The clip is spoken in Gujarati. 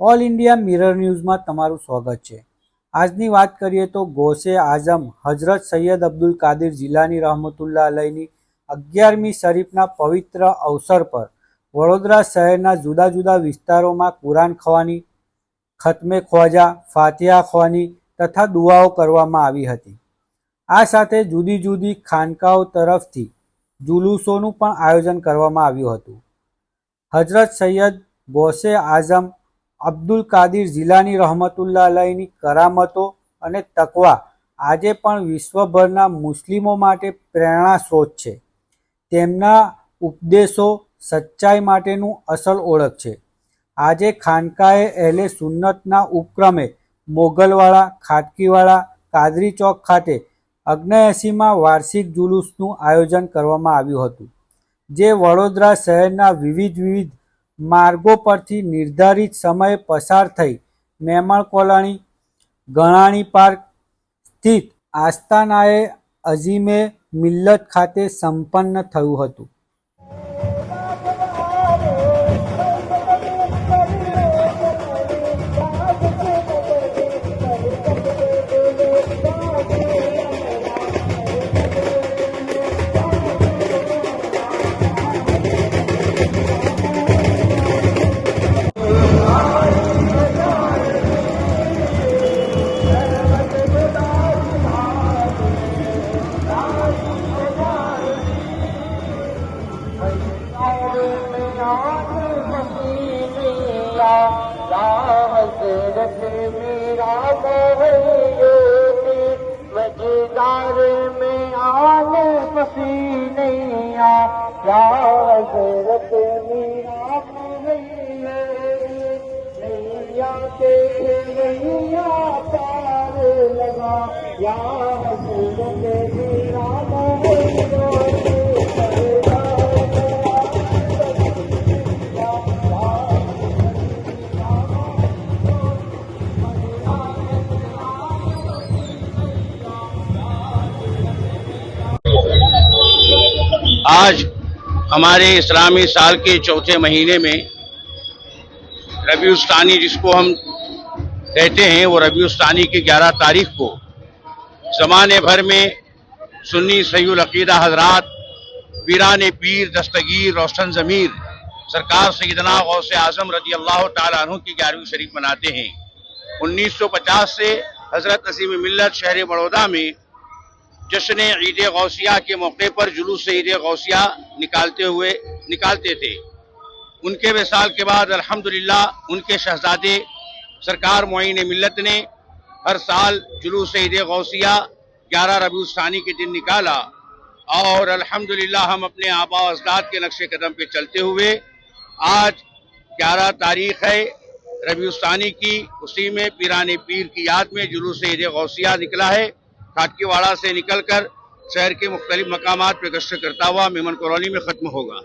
ઓલ ઇન્ડિયા મિરર ન્યૂઝમાં તમારું સ્વાગત છે. આજની વાત કરીએ તો ગોસે આઝમ હજરત સૈયદ અબ્દુલ કાદિર જિલ્લાની રહમતુલ્લા અલયની અગિયારમી શરીફના પવિત્ર અવસર પર વડોદરા શહેરના જુદા જુદા વિસ્તારોમાં કુરાન ખવાની, ખતમે ખ્વાજા ફાતિયા ખવાની તથા દુઆઓ કરવામાં આવી હતી. આ સાથે જુદી જુદી ખાનકાઓ તરફથી જુલુસોનું પણ આયોજન કરવામાં આવ્યું હતું. હજરત સૈયદ ગોસે આઝમ અબ્દુલ કાદિર જિલ્લાની રહમતુલ્લા અલહીની કરામતો અને તકવા આજે પણ વિશ્વભરના મુસ્લિમો માટે પ્રેરણા સ્ત્રોત છે. તેમના ઉપદેશો સચ્ચાઈ માટેનું અસલ ઓળખ છે. આજે ખાનકાએ અહેલે સુન્નતના ઉપક્રમે મોગલવાળા, ખાટકીવાળા, કાદરી ચોક ખાતે અગ્નયસીમાં વાર્ષિક જુલુસનું આયોજન કરવામાં આવ્યું હતું, જે વડોદરા શહેરના વિવિધ વિવિધ માર્ગો પરથી નિર્ધારિત સમયે પસાર થઈ મેમણ કોલોની ગણાણી પાર્ક સ્થિત આસ્તાનાએ અઝીમે મિલ્લત ખાતે સંપન્ન થયું હતું. ي ياريرا ري نيان تيري لڳا ياري आज हमारे इस्लामी साल के चौथे महीने में रबीउस्तानी जिसको हम कहते हैं, वो रबीस्तानी की 11 तारीख को ज़माने भर में सुन्नी अकीदा हजरात पीरान पीर दस्तगीर रोशन ज़मीर, सरकार सैदना गौस आज़म रज़ी अल्लाह तु की ग्यारहवीं शरीफ मनाते हैं। 1950 से हज़रत नसीम मिल्लत शहर बड़ौदा में जश्न ईद गौसिया के मौके पर जुलूस ईद गौसिया निकालते हुए, निकालते थे। उनके विसाल के बाद, अल्हम्दुलिल्लाह, उनके शहजादे सरकार मुइन मिल्लत ने हर साल जुलूस ईद गौसिया ग्यारह रबीसानी के दिन निकाला और अल्हम्दुलिल्लाह हम अपने आबा अजदाद के नक्शे कदम पे चलते हुए आज ग्यारह तारीख है रबीसानी की, उसी में पीरान पीर की याद में जुलूस ईद गौसिया निकला है। खाटकीवाड़ा से निकलकर शहर के मुख्तलिफ मकाम पर गश्त करता हुआ मेमन कॉलोनी में ख़त्म होगा